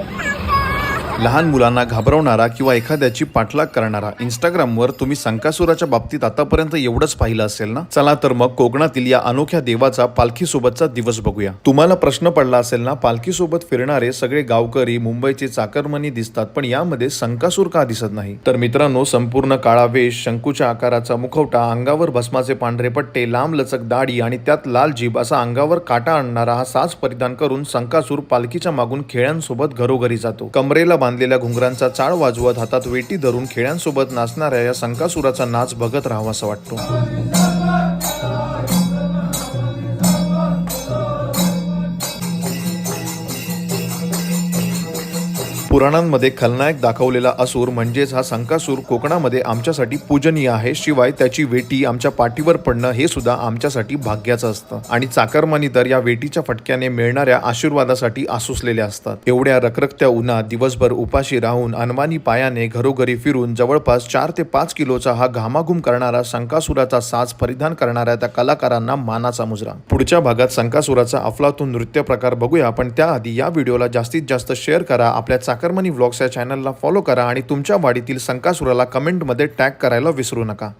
Yeah. लहान मुलांना घाबरवणारा किंवा एखाद्याची पाठलाग करणारा इंस्टाग्रामवर तुम्ही संकासुराच्या बाबतीत आतापर्यंत एवढंच पाहिलं असेल ना? चला तर मग कोकणातील या अनोख्या देवाचा पालखीसोबतचा दिवस बघूया. तुम्हाला प्रश्न पडला असेल ना पालखीसोबत फिरणारे सगळे गावकरी मुंबईचे चाकरमनी दिसतात पण यामध्ये संकासूर का दिसत नाही? तर मित्रांनो संपूर्ण काळा वेश शंकूच्या आकाराचा मुखवटा अंगावर भस्माचे पांढरे पट्टे लांब लचक दाढी आणि त्यात लाल जीभ असा अंगावर काटा आणणारा हा साज परिधान करून संकासूर पालखीच्या मागून खेळ्यांसोबत घरोघरी जातो. कमरेला बांधलेल्या घुंगरांचा चाळ वाजवत हातात वेटी धरून खेळ्यांसोबत नाचणाऱ्या या संकासुराचा नाच बघत राहावासा वाटतो. पुराणांमध्ये खलनायक दाखवलेला असूर म्हणजेच हा संकासूर कोकणामध्ये आमच्यासाठी पूजनीय आहे. शिवाय त्याची वेटी आमच्या पाठीवर पडणं हे सुद्धा आमच्यासाठी भाग्याचं असतं. आणि चाकरमानी तर या वेटीच्या फटक्याने मिळणाऱ्या आशीर्वादासाठी आसुसलेल्या असतात. एवढ्या रखरखत्या उन्हात दिवसभर उपाशी राहून अनवानी पायाने घरोघरी फिरून जवळपास चार ते पाच किलोचा हा घामाघूम करणारा संकासुराचा साज परिधान करणाऱ्या त्या कलाकारांना मानाचा मुजरा. पुढच्या भागात संकासुराचा अफलातून नृत्य प्रकार बघूया. पण त्याआधी या व्हिडिओला जास्तीत जास्त शेअर करा. आपल्या चाकरमनी व्लॉग्स या चॅनलला फॉलो करा आणि तुमच्या वाडीतील संकासुराला कमेंटमध्ये टॅग करायला विसरू नका.